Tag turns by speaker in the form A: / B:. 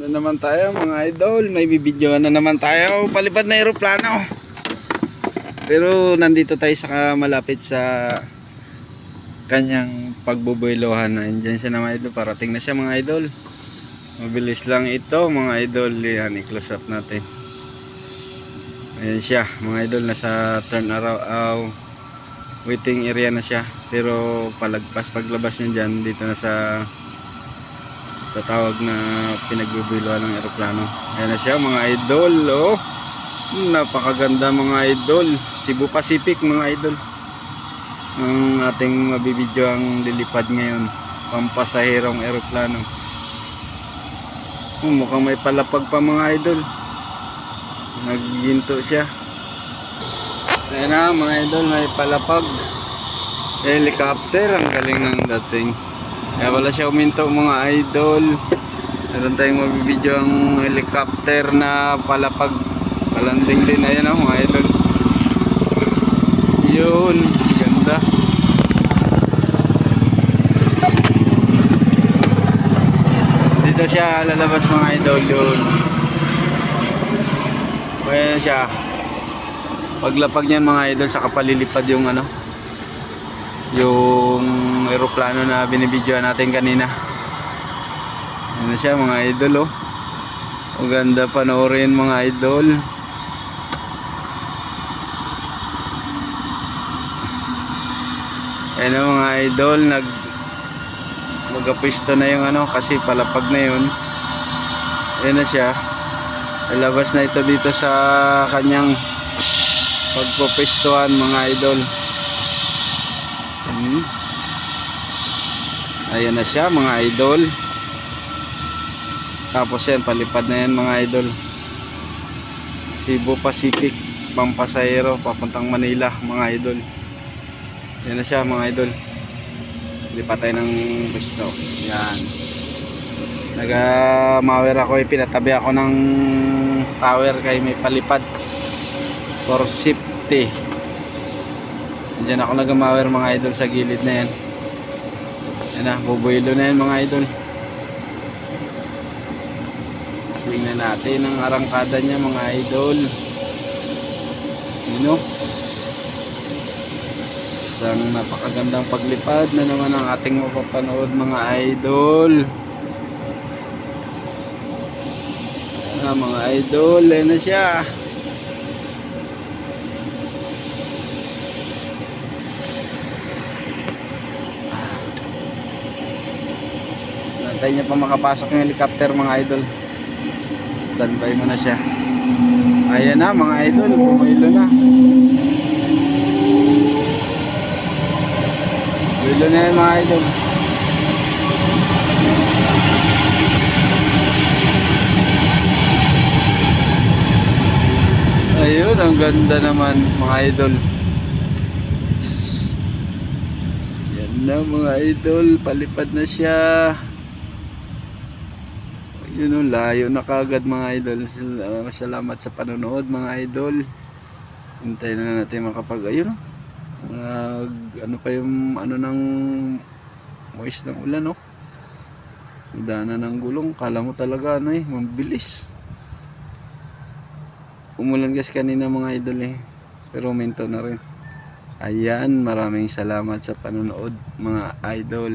A: Na naman tayo mga idol, may bibidyoan na naman tayo. Palipad na aeroplano. Pero nandito tayo sa malapit sa kanyang pagbubuilohan. Nandiyan siya na mga idol. Parating na siya mga idol. Mabilis lang ito mga idol. Yan, i-close up natin. Ayan siya mga idol. Nasa turn around. Uh, waiting area na siya. Pero palagpas paglabas niya dyan. Dito na sa tatawag na pinagbibiluan ng eroplano. Ayan na siya mga idol. Oh. Napakaganda mga idol. Cebu Pacific mga idol. Ang ating mabibidyo ang lilipad ngayon. Pampasahirong eroplano. Oh, mukhang may palapag pa mga idol. Nagginto siya. Ayan na mga idol, may palapag. Helicopter, ang galing ng dating. Kaya wala siya uminto mga idol. Meron tayong mabibidyo ang helicopter na palapag. Palanding din. Ayan o mga idol. Yun. Ganda. Dito siya lalabas mga idol yun. Ayan siya. Paglapag niyan mga idol sa kapalilipad yung ano yung eroplano na binibidyoan natin kanina. Ano siya mga idol oh. Maganda panoorin mga idol. Ayun na mga idol nag magapisto na yung ano kasi palapag na yun. Ayun na siya. Lalabas na ito dito sa kanyang pagpopistuhan mga idol. Hmm. Ayan na siya mga idol. Tapos yan, palipad na yan mga idol. Cebu Pacific, Pampasayro, papuntang Manila mga idol. Yan na siya mga idol. Lipat tayo ng pwesto. Yan. Naga-mower ako, eh, pinatabi ako ng tower kay may palipad. For safety. Diyan ako nagamawer mga idol sa gilid na yan. Yan na, bubuilo na yan mga idol. Tingnan natin ang arangkada niya mga idol. Yun o. Isang napakagandang paglipad na naman ang ating mapapanood mga idol. Ah, mga idol, yan na siya. Nantay niya pa makapasok yung helicopter mga idol. Standby mo na siya. Ayan na mga idol, pumilo na. Pumilo na yan mga idol. Ayun, ang ganda naman mga idol. Yan na mga idol, palipad na siya. Yun o, layo na kagad mga idol. Sal- Salamat sa panonood mga idol. Hintayin na natin makapag, ayun o. Ano pa yung, ano ng moist ng ulan o. Dana ng gulong, kala mo talaga ano eh, mabilis. Umulan kasi kanina mga idol eh. Pero minto na rin. Ayan, maraming salamat sa panonood mga idol.